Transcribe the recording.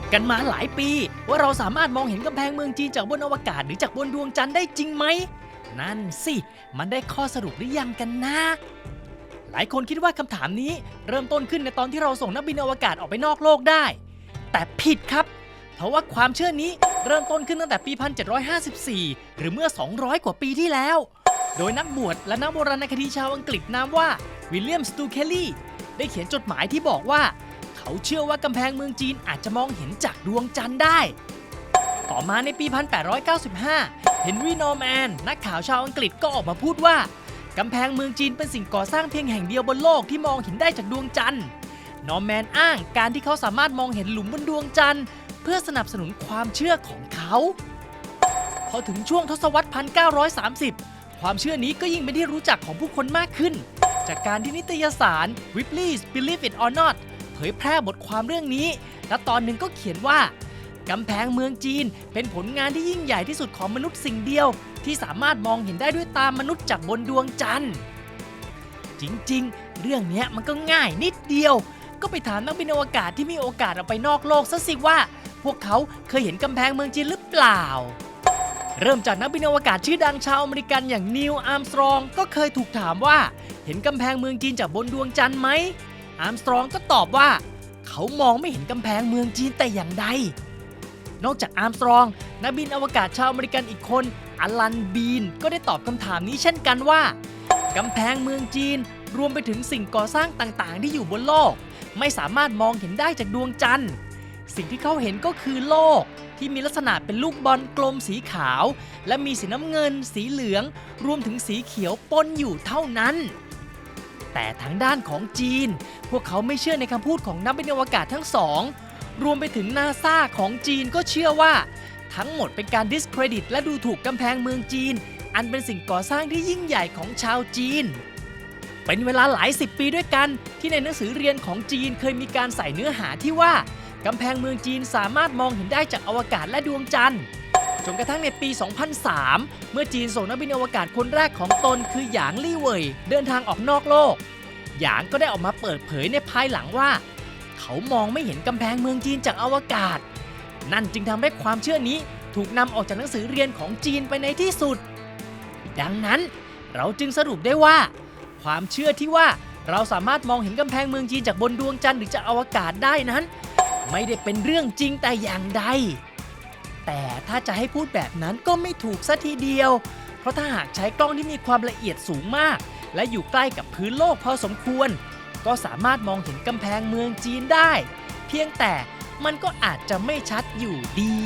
ถกันมาหลายปี ว่าเราสามารถมองเห็นกำแพงเมืองจีนจากบนอวกาศหรือจากบนดวงจันทร์ได้จริงไหม นั่นสิ มันได้ข้อสรุปหรือยังกันนะ หลายคนคิดว่าคำถามนี้เริ่มต้นขึ้นในตอนที่เราส่งนักบินอวกาศออกไปนอกโลกได้ แต่ผิดครับ เพราะว่าความเชื่อนี้เริ่มต้นขึ้นตั้งแต่ปี 1754 หรือเมื่อ 200 กว่าปีที่แล้ว โดยนักบวชและนักโบราณคดีชาวอังกฤษนามว่าวิลเลียมสตูเคลลี่ได้เขียนจดหมายที่บอกว่า เขาเชื่อว่ากำแพงเมืองจีนอาจจะมองเห็นจากดวงจันทร์ได้ ต่อมาในปี 1895 เฮนรี่นอร์แมน นักข่าวชาวอังกฤษก็ออกมาพูดว่ากำแพงเมืองจีนเป็นสิ่งก่อสร้างเพียงแห่งเดียวบนโลกที่มองเห็นได้จากดวงจันทร์นอร์แมนอ้างการที่เขาสามารถมองเห็นหลุมบนดวงจันทร์ เพื่อสนับสนุนความเชื่อของเขา พอถึงช่วงทศวรรษ 1930 ความเชื่อนี้ก็ยิ่งเป็นที่รู้จักของผู้คนมากขึ้น จากการที่นิตยสาร Ripley's Believe It or Not เผยแพร่บทความเรื่องนี้ และตอนหนึ่งก็เขียนว่ากำแพงเมืองจีน เป็นผลงานที่ยิ่งใหญ่ที่สุดของมนุษย์สิ่งเดียว ที่สามารถมองเห็นได้ด้วยตามนุษย์จากบนดวงจันทร์ จริงๆ เรื่องนี้มันก็ง่ายนิดเดียว ก็ไปถามนักบินอวกาศที่มีโอกาสออกไปนอกโลกซะสิว่า พวกเขาเคยเห็นกำแพงเมืองจีนหรือเปล่า เริ่มจากนักบินอวกาศชื่อดังชาวอเมริกันอย่างนิวอาร์มสตรองก็เคยถูกถามว่า เห็นกำแพงเมืองจีนจากบนดวงจันทร์ไหม อาร์มสตรองก็ตอบว่า เขามองไม่เห็นกำแพงเมืองจีนแต่อย่างใด นอกจากอาร์มสตรอง นักบินอวกาศชาวอเมริกันอีกคนอลันบีนก็ได้ตอบคำถามนี้เช่นกันว่ากำแพงเมืองจีนรวมไปถึงสิ่งก่อสร้างต่างๆ ที่อยู่บนโลก ไม่สามารถมองเห็นได้จากดวงจันทร์ สิ่งที่เขาเห็นก็คือโลกที่มีลักษณะเป็นลูกบอลกลมสีขาว และมีสีน้ำเงิน สีเหลือง รวมถึงสีเขียวปนอยู่เท่านั้น แต่ทางด้านของจีน พวกเขาไม่เชื่อในคำพูดของนักบินอวกาศทั้งสอง รวมไปถึงนาซาของจีนก็เชื่อว่า ทั้งหมดเป็นการดิสเครดิต และดูถูกกำแพงเมืองจีน อันเป็นสิ่งก่อสร้างที่ยิ่งใหญ่ของชาวจีน เป็นเวลาหลายสิบปีด้วยกัน ที่ในหนังสือเรียนของจีนเคยมีการใส่เนื้อหาที่ว่ากำแพงเมืองจีนสามารถมองเห็นได้จากอวกาศและดวงจันทร์ จนกระทั่งในปี 2003 เมื่อจีนส่งนักบินอวกาศคนแรกของตนคือหยางลี่เว่ยเดินทางออกนอกโลก หยางก็ได้ออกมาเปิดเผยในภายหลังว่า เขามองไม่เห็นกำแพงเมืองจีนจากอวกาศ นั่นจึงทำให้ความเชื่อนี้ถูกนำออกจากหนังสือเรียนของจีนไปในที่สุด ดังนั้นเราจึงสรุปได้ว่า ความเชื่อที่ว่าเราสามารถมองเห็นกำแพงเมืองจีนจากบนดวงจันทร์หรือจากอวกาศได้นั้น ไม่ได้เป็นเรื่องจริงแต่อย่างใด แต่ถ้าจะให้พูดแบบนั้นก็ไม่ถูกซะทีเดียว เพราะถ้าหากใช้กล้องที่มีความละเอียดสูงมาก และอยู่ใกล้กับพื้นโลกพอสมควร ก็สามารถมองเห็นกำแพงเมืองจีนได้ เพียงแต่มันก็อาจจะไม่ชัดอยู่ดี